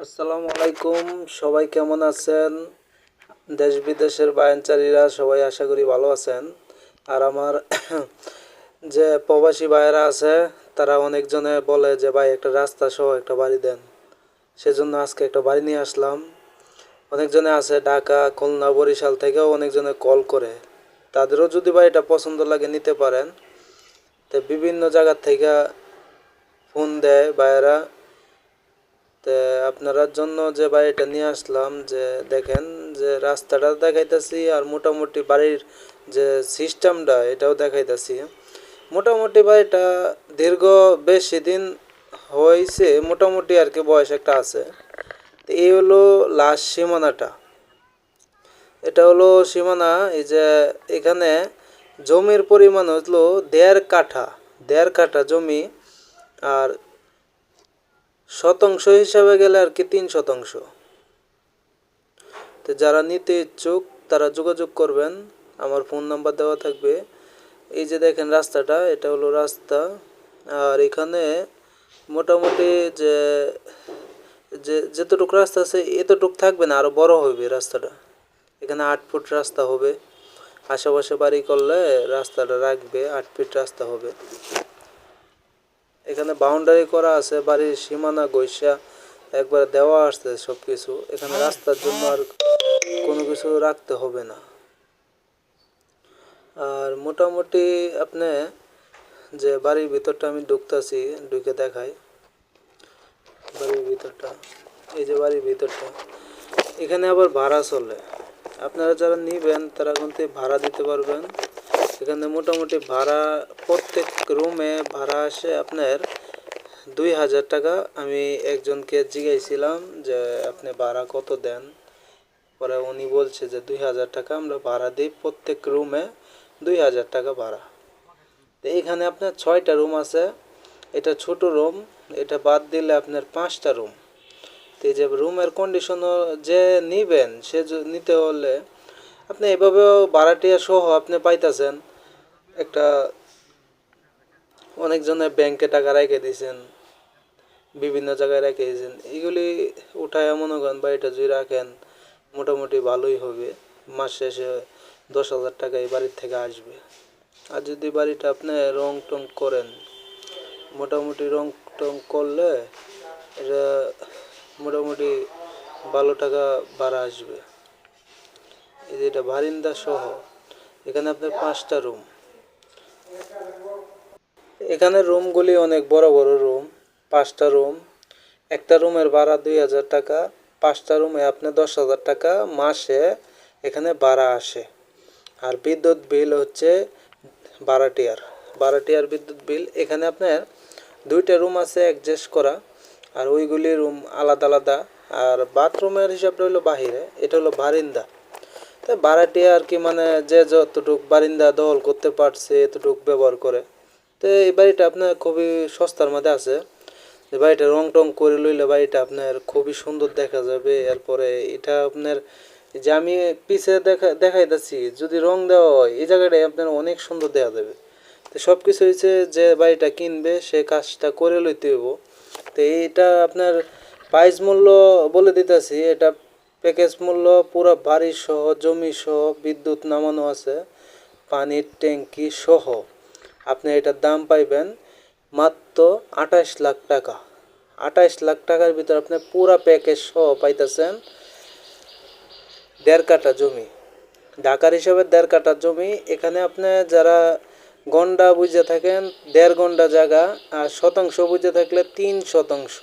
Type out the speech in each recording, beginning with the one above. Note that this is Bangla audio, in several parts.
আসসালামু আলাইকুম, সবাই কেমন আছেন? দেশ বিদেশের বায়ানচারীরা সবাই আশা করি ভালো আছেন। আর আমার যে প্রবাসী ভাইয়েরা আছে, তারা অনেকজনে বলে যে, ভাই, একটা রাস্তা সহ একটা বাড়ি দেন। সেজন্য আজকে একটা বাড়ি নিয়ে আসলাম। অনেকজনে আছে ঢাকা, খুলনা, বরিশাল থেকেও অনেকজনে কল করে। তাদেরও যদি বাড়িটা পছন্দ লাগে নিতে পারেন। তো বিভিন্ন জায়গার থেকে ফোন দেয় ভাইয়েরা। তো আপনার জন্য যে বাড়িটা নিয়ে আসলাম, যে দেখেন যে রাস্তাটা দেখাইতেছি আর মোটামুটি বাড়ির যে সিস্টেমটা এটাও দেখাইতেছি। মোটামুটি বাড়িটা দীর্ঘ বেশি দিন হয়েছে মোটামুটি আর কি বয়স একটা আছে। এই হলো লাস্ট সীমানাটা। এটা হলো সীমানা, এই যে এখানে জমির পরিমাণ হলো দেড় কাঠা দেড় কাঠা জমি। আর শতাংশ হিসাবে গেলে আর কি তিন শতাংশ। তো যারা নিতে ইচ্ছুক, তারা যোগাযোগ করবেন। আমার ফোন নাম্বার দেওয়া থাকবে। এই যে দেখেন রাস্তাটা, এটা হলো রাস্তা। আর এখানে মোটামুটি যে যে, যেতটুকু রাস্তা আছে, এতটুক থাকবে না আরও বড় হবে রাস্তাটা। এখানে আট ফুট রাস্তা হবে। আশেপাশে বাড়ি করলে রাস্তাটা রাখবে, আট ফিট রাস্তা হবে। এখানে বাউন্ডারি করা আছে, বাড়ির সীমানা গৈসা একবার দেওয়া আসছে সব কিছু এখানে রাস্তার জন্য আর কোনো কিছু রাখতে হবে না। আর মোটামুটি আপনি যে বাড়ির ভিতরটা আমি ঢুকতেছি, ঢুকে দেখাই। বাড়ির ভিতরটা, এই যে বাড়ির ভিতরটা। এখানে আবার ভাড়া চলে। আপনারা যারা নিবেন, তারা কিন্তু ভাড়া দিতে পারবেন। এখানে মোটামুটি ভাড়া, প্রত্যেক রুমে ভাড়া আসে আপনার দুই হাজার টাকা। আমি একজনকে জিজ্ঞাসছিলাম যে, আপনি ভাড়া কত দেন? পরে উনি বলছে যে, দুই হাজার টাকা, আমরা ভাড়া দিই প্রত্যেক রুমে দুই হাজার টাকা ভাড়া। তো এইখানে আপনার ছয়টা রুম আছে। এটা ছোট রুম এটা বাদ দিলে আপনার পাঁচটা রুম তো এই যে রুমের কন্ডিশন যে নিবেন, সে নিতে হলে আপনি এভাবেও ভাড়াটিয়া সহ আপনি পাইতেছেন। একটা অনেকজনে ব্যাংকে টাকা রেখে দিয়েছেন, বিভিন্ন জায়গায় রেখে দিয়েছেন। এগুলি উঠায় মনে করেন বাড়িটা যদি রাখেন, মোটামুটি ভালোই হবে। মাস শেষে দশ হাজার টাকা এই বাড়ির থেকে আসবে। আর যদি বাড়িটা আপনি রং টং করেন, মোটামুটি রং টং করলে এটা মোটামুটি ভালো টাকা ভাড়া আসবে। এই যে এটা বারিন্দা সহ, এখানে আপনার পাঁচটা রুম এখানে রুমগুলি অনেক বড় বড় রুম, পাঁচটা রুম। একটা রুমের ভাড়া দুই হাজার টাকা, পাঁচটা রুমে আপনি দশ হাজার টাকা মাসে এখানে ভাড়া আসে। আর বিদ্যুৎ বিল হচ্ছে বারাটিয়ার। বারাটিয়ার বিদ্যুৎ বিল, এখানে আপনার দুইটা রুম আছে অ্যাডজাস্ট করা, আর ওইগুলি রুম আলাদা আলাদা। আর বাথরুমের হিসাবটা হলো বাহিরে, এটা হলো বারিন্দা। তো ভাড়াটিয়া আর কি মানে যে যতটুক বারিন্দা দখল করতে পারছে, এতটুক ব্যবহার করে। তো এই বাড়িটা আপনার খুবই সস্তার মধ্যে আছে। বাড়িটা রং টং করে লইলে বাড়িটা আপনার খুবই সুন্দর দেখা যাবে। এরপরে এটা আপনার যে আমি পিছে দেখা, দেখাইতেছি, যদি রং দেওয়া হয়, এই জায়গাটায় আপনার অনেক সুন্দর দেখা যাবে। তো সব কিছু হচ্ছে যে বাড়িটা কিনবে, সে কাজটা করে লইতে হইব। তো এইটা আপনার প্রাইস মূল্য বলে দিতেছি, এটা প্যাকেজ মূল্য পুরো বাড়ি সহ, জমি সহ, বিদ্যুৎ নামানো আছে, পানির ট্যাঙ্কি সহ। আপনি এটার দাম পাইবেন মাত্র আঠাশ লাখ টাকা। আঠাশ লাখ টাকার ভিতর আপনি পুরা প্যাকেজ সহ পাইতেছেন দেড় কাঠা জমি। ঢাকার হিসাবে দেড় কাঠা জমি, এখানে আপনি যারা গন্ডা বুঝে থাকেন, দেড় গন্ডা জায়গা, আর শতাংশ বুঝে থাকলে তিন শতাংশ।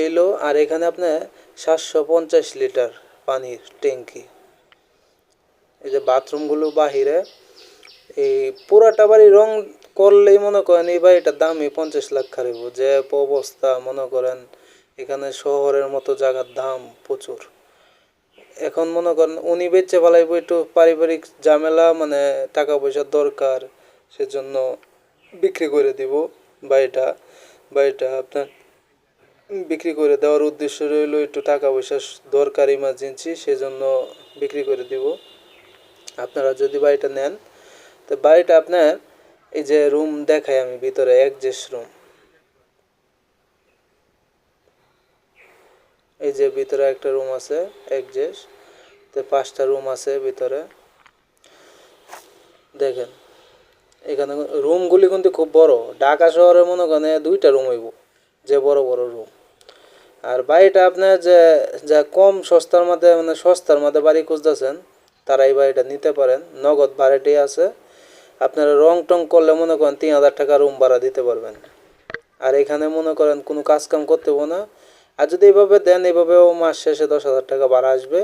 এইলো আর এখানে আপনার সাতশো পঞ্চাশ লিটার পানির ট্যাঙ্কি। এই যে বাথরুমগুলো বাহিরে, এই পুরাটা বাড়ি রং করলেই মনে করেন এই বাড়িটার দামই পঞ্চাশ লাখ খারিব। যে অবস্থা মনে করেন এখানে শহরের মতো জায়গার দাম প্রচুর। এখন মনে করেন উনি বেচে ফেলাইব একটু পারিবারিক ঝামেলা মানে টাকা পয়সার দরকার, সেজন্য বিক্রি করে দিব বাড়িটা। বাড়িটা আপনার বিক্রি করে দেওয়ার উদ্দেশ্য রইল একটু টাকা পয়সা দরকার ইমার্জেন্সি সেজন্য বিক্রি করে দিব। আপনারা যদি বাড়িটা নেন, তো বাড়িটা আপনার এই যে রুম দেখাই আমি ভিতরে একজেস্ট রুম এই যে ভিতরে একটা রুম আছে একজেস তো পাঁচটা রুম আছে ভিতরে। দেখেন, এখানে রুমগুলি কিন্তু খুব বড়। ঢাকা শহরে মনে করেন দুইটা রুম হইব, যে বড় বড় রুম আর বাড়িটা আপনার যে, যা কম সস্তার মধ্যে মানে সস্তার মধ্যে বাড়ি খুঁজতেছেন, তারা এই বাড়িটা নিতে পারেন। নগদ ভাড়াটি আছে। আপনারা রং টং করলে মনে করেন তিন হাজার টাকা রুম ভাড়া দিতে পারবেন। আর এখানে মনে করেন কোনো কাজ কাম করতে হবে না। আর যদি এইভাবে দেন এইভাবেও মাস শেষে দশ হাজার টাকা ভাড়া আসবে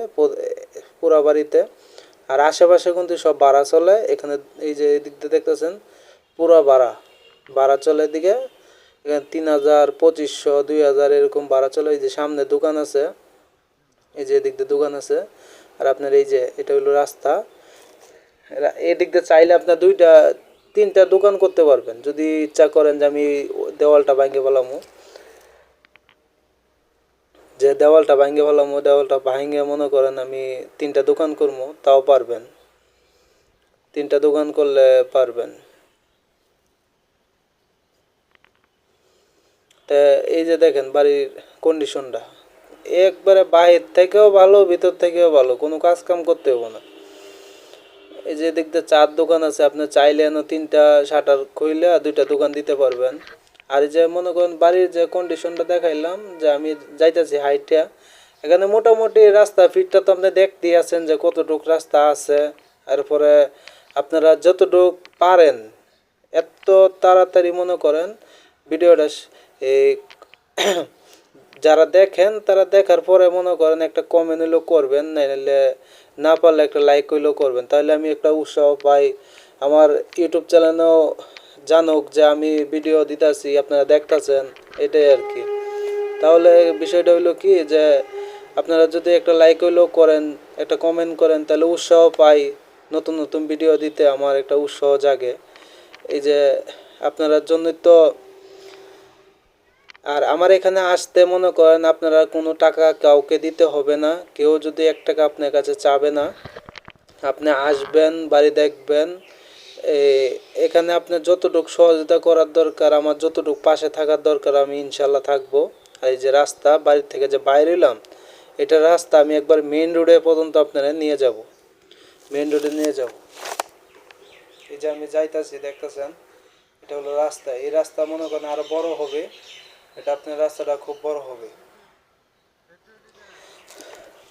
পুরা বাড়িতে। আর আশেপাশে কিন্তু সব ভাড়া চলে। এখানে এই যে দিক দিয়ে দেখতেছেন, পুরা ভাড়া। ভাড়া চলে এদিকে। এখানে তিন হাজার, পঁচিশশো, দুই হাজার এরকম ভাড়া চলে। এই যে সামনে দোকান আছে, এই যে এদিক দিয়ে দোকান আছে, আর আপনার এই যে এটা হলো রাস্তা। এদিক দিয়ে চাইলে আপনার দুইটা, তিনটা দোকান করতে পারবেন। যদি ইচ্ছা করেন যে আমি দেওয়ালটা ভাঙে ফেলামো। যে দেওয়ালটা ভাঙে ফেলামো দেওয়ালটা ভাঙে মনে করেন আমি তিনটা দোকান করব, তাও পারবেন। তিনটা দোকান করলে পারবেন। এই যে দেখেন বাড়ির কন্ডিশনটা একবারে বাহির থেকেও ভালো, ভিতর থেকেও ভালো, কোনো কাজ কাম করতে হবে না। এই যে দিয়ে চার দোকান আছে, আপনি চাইলে তিনটা শাটার খুইলে আর দুইটা দোকান দিতে পারবেন। আর যে মনে করেন বাড়ির যে কন্ডিশনটা দেখাইলাম, যে আমি যাইতেছি হাইটটা এখানে মোটামুটি রাস্তা ফিটটা তো আপনি দেখতেই আছেন যে কতটুক রাস্তা আছে। এরপরে আপনারা যতটুক পারেন, এত তাড়াতাড়ি মনে করেন, ভিডিওটা যারা দেখেন, তারা দেখার পরে মনে করেন একটা কমেন্ট হইলেও করবেন, নাইলে না পারলে একটা লাইক হইলেও করবেন। তাহলে আমি একটা উৎসাহ পাই। আমার ইউটিউব চ্যানেলেও জানুক যে আমি ভিডিও দিতেছি, আপনারা দেখতাছেন, এটাই আর কি। তাহলে বিষয়টা হইল কি যে, আপনারা যদি একটা লাইক হইলেও করেন, একটা কমেন্ট করেন, তাহলে উৎসাহ পাই। নতুন নতুন ভিডিও দিতে আমার একটা উৎসাহ জাগে। এই যে, আপনারা জন্যই তো আর আমার এখানে আসতে মনে করেন আপনারা কোনো টাকা কাউকে দিতে হবে না। কেউ যদি এক টাকা আপনার কাছে চাবে না, আপনি আসবেন, বাড়ি দেখবেন। এখানে আপনার যতটুকু সহযোগিতা করার দরকার, আমার যতটুকু পাশে থাকার দরকার, আমি ইনশাল্লাহ থাকব। আর এই যে রাস্তা, বাড়ির থেকে যে বাইরে এলাম এটা রাস্তা আমি একবার মেন রোডে পর্যন্ত আপনারা নিয়ে যাব। মেন রোডে নিয়ে যাব। এই যে আমি যাইতাছি, দেখতেছেন? এটা হলো রাস্তা। এই রাস্তা মনে করেন আরও বড় হবে। এটা আপনার রাস্তাটা খুব বড় হবে।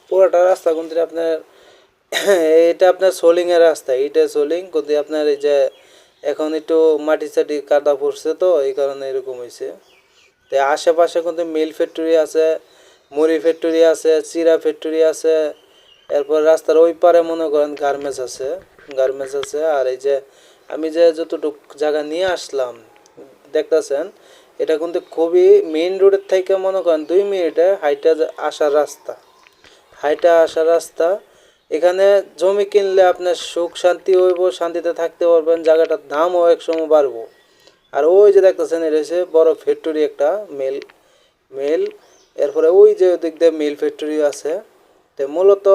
পুরোটা রাস্তা কিন্তু আপনার, এটা আপনার সোলিং এর রাস্তা এইটা সোলিং কিন্তু আপনার এই যে এখন একটু মাটি সাটি কাদা পড়ছে তো, এই কারণে এরকম হয়েছে। তো আশেপাশে কিন্তু মিল ফ্যাক্টরি আছে, মুড়ি ফ্যাক্টরি আছে, চিরা ফ্যাক্টরি আছে, এরপর রাস্তার ওই পারে মনে করেন গার্মেন্টস আছে গার্মেন্টস আছে, আর এই যে আমি যে যতটুকু জায়গা নিয়ে আসলাম, দেখতেছেন এটা কিন্তু খুবই মেইন রোডের থেকে মনে করেন দুই মিনিটে হাইটা আসার রাস্তা। হাইটা আসার রাস্তা। এখানে জমি কিনলে আপনার সুখ শান্তি হইব, শান্তিতে থাকতে পারবেন, জায়গাটার দামও এক সময় বাড়বো। আর ওই যে দেখতেছেন, এটা বড় ফ্যাক্টরি একটা মেল মিল এরপরে ওই যে দিক দিয়ে মিল ফ্যাক্টরি আছে। তো মূলত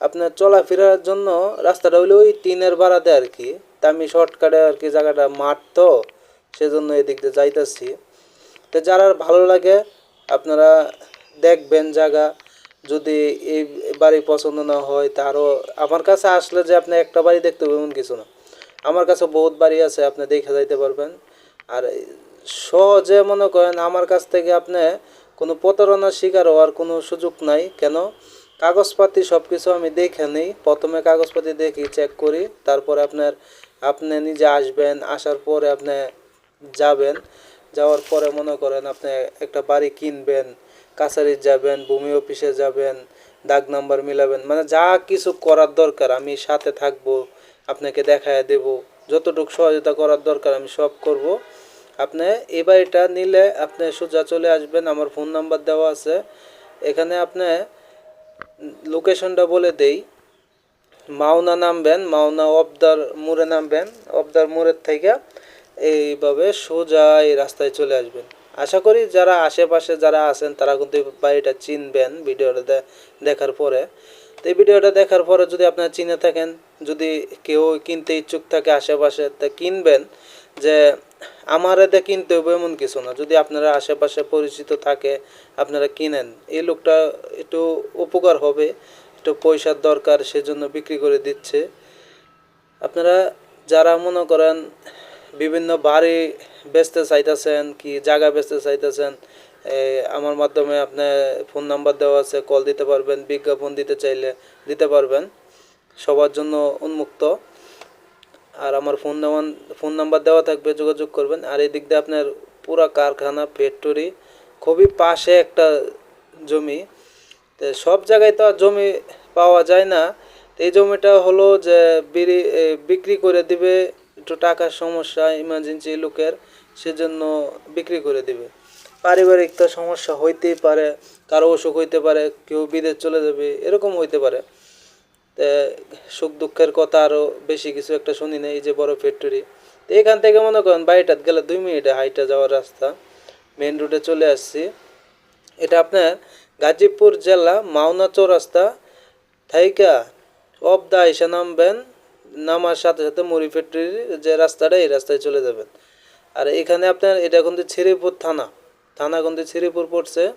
আপনার চলাফেরার জন্য রাস্তাটা হইলে ওই টিনের বাড়াতে আর কি। তা আমি শর্টকাটে আর কি জায়গাটা মাঠ তো, সেজন্য এদিক দিয়ে যাইতেছি। তো যারা ভালো লাগে, আপনারা দেখবেন জায়গা। যদি এই বাড়ি পছন্দ না হয় তারও আমার কাছে আসলে যে আপনি একটা বাড়ি দেখতে এমন কিছু না। আমার কাছে বহুত বাড়ি আছে, আপনি দেখে যাইতে পারবেন। আর সহজে মনে করেন আমার কাছ থেকে আপনি কোনো প্রতারণার শিকার হওয়ার কোনো সুযোগ নাই। কেন? কাগজপাতি সব কিছু আমি দেখে নিই। প্রথমে কাগজপাতি দেখি চেক করি, তারপরে আপনার, আপনি নিজে আসবেন, আসার পরে আপনি যাবেন। যাওয়ার পরে মনে করেন আপনি একটা বাড়ি কিনবেন কাছারি যাবেন, ভূমি অফিসে যাবেন, দাগ নাম্বার মিলাবেন মানে যা কিছু করার দরকার আমি সাথে থাকব, আপনাকে দেখায় দেব। যতটুকু সহযোগিতা করার দরকার আমি সব করব। আপনি এই বাড়িটা নিলে আপনি সোজা চলে আসবেন, আমার ফোন নাম্বার দেওয়া আছে। এখানে আপনি লোকেশনটা বলে দেই। মাওনা নামবেন, মাওনা অবদার মোড়ে নামবেন, অবদার মোড়ের থেকে এইভাবে সোজা এই রাস্তায় চলে আসবেন। আশা করি যারা আশেপাশে যারা আছেন, তারা কিন্তু বাড়িটা চিনবেন ভিডিওটা দেখার পরে। তো এই ভিডিওটা দেখার পরে যদি আপনারা চিনে থাকেন, যদি কেউ কিনতে ইচ্ছুক থাকে আশেপাশে, তা কিনবেন যে, আমার এতে কিনতে হবে এমন কিছু না। যদি আপনারা আশেপাশে পরিচিত থাকে, আপনারা কিনেন। এই লোকটা একটু উপকার হবে, একটু পয়সার দরকার, সেজন্য বিক্রি করে দিচ্ছে। আপনারা যারা মনে করেন বিভিন্ন বাড়ি বেচতে চাইতেছেন কি জায়গা বেচতে চাইতেছেন আমার মাধ্যমে আপনি ফোন নাম্বার দেওয়া আছে কল দিতে পারবেন, বিজ্ঞাপন দিতে চাইলে দিতে পারবেন। সবার জন্য উন্মুক্ত। আর আমার ফোন নাম্বার ফোন নাম্বার দেওয়া থাকবে, যোগাযোগ করবেন। আর এই দিক দিয়ে আপনার পুরা কারখানা ফ্যাক্টরি খুবই পাশে একটা জমি। তো সব জায়গায় তো আর জমি পাওয়া যায় না। এই জমিটা হলো যে বিক্রি করে দিবে একটু টাকার সমস্যা ইমার্জেন্সি লোকের সেজন্য বিক্রি করে দিবে। পারিবারিক তো সমস্যা হইতেই পারে, কারও অসুখ হইতে পারে, কেউ বিদেশ চলে যাবে, এরকম হইতে পারে। সুখ দুঃখের কথা আরও বেশি কিছু একটা শুনি না এই যে বড় ফ্যাক্টরি তো এখান থেকে মনে করেন বাড়িটাত গেলে দুই মিনিটে হাইটা যাওয়ার রাস্তা। মেন রোডে চলে আসছি। এটা আপনার গাজীপুর জেলা মাওনা চৌরাস্তা থাইকা অফ দা এসে নামবেন। নামার সাথে সাথে মুড়ি ফ্যাক্টরির যে রাস্তাটা, এই রাস্তায় চলে যাবেন। আর এখানে আপনার, এটা কিন্তু ছিরিপুর থানা। থানা কিন্তু ছিরিপুর পড়ছে।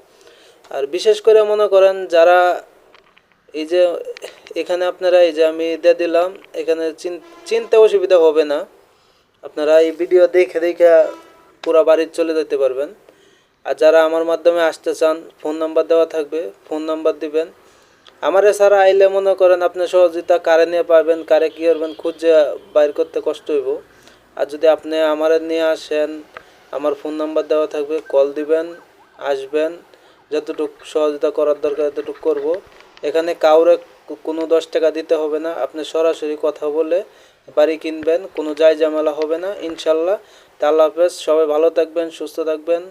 আর বিশেষ করে মনে করেন যারা, এই যে এখানে আপনারা, এই যে আমি দিয়ে দিলাম, এখানে চিন- চিনতে অসুবিধা হবে না। আপনারা এই ভিডিও দেখে দেখে পুরো বাড়ির চলে যেতে পারবেন। আর যারা আমার মাধ্যমে আসতে চান, ফোন নাম্বার দেওয়া থাকবে, ফোন নাম্বার দিবেন। আমার এছাড়া আইলে মনে করেন আপনি সহযোগিতা কারে নিয়ে পাবেন, কারে কী করবেন, খুঁজে বাইর করতে কষ্ট হইব। আর যদি আপনি আমার নিয়ে আসেন, আমার ফোন নাম্বার দেওয়া থাকবে, কল দিবেন, আসবেন, যতটুকু সহযোগিতা করার দরকার ততটুকু করব। এখানে কাউরে কোনো দশ টাকা দিতে হবে না, আপনি সরাসরি কথা বলে বাড়ি কিনবেন, কোনো যাই ঝামেলা হবে না, ইনশাল্লাহ। তা আল্লাহ হাফেজ, সবাই ভালো থাকবেন, সুস্থ থাকবেন।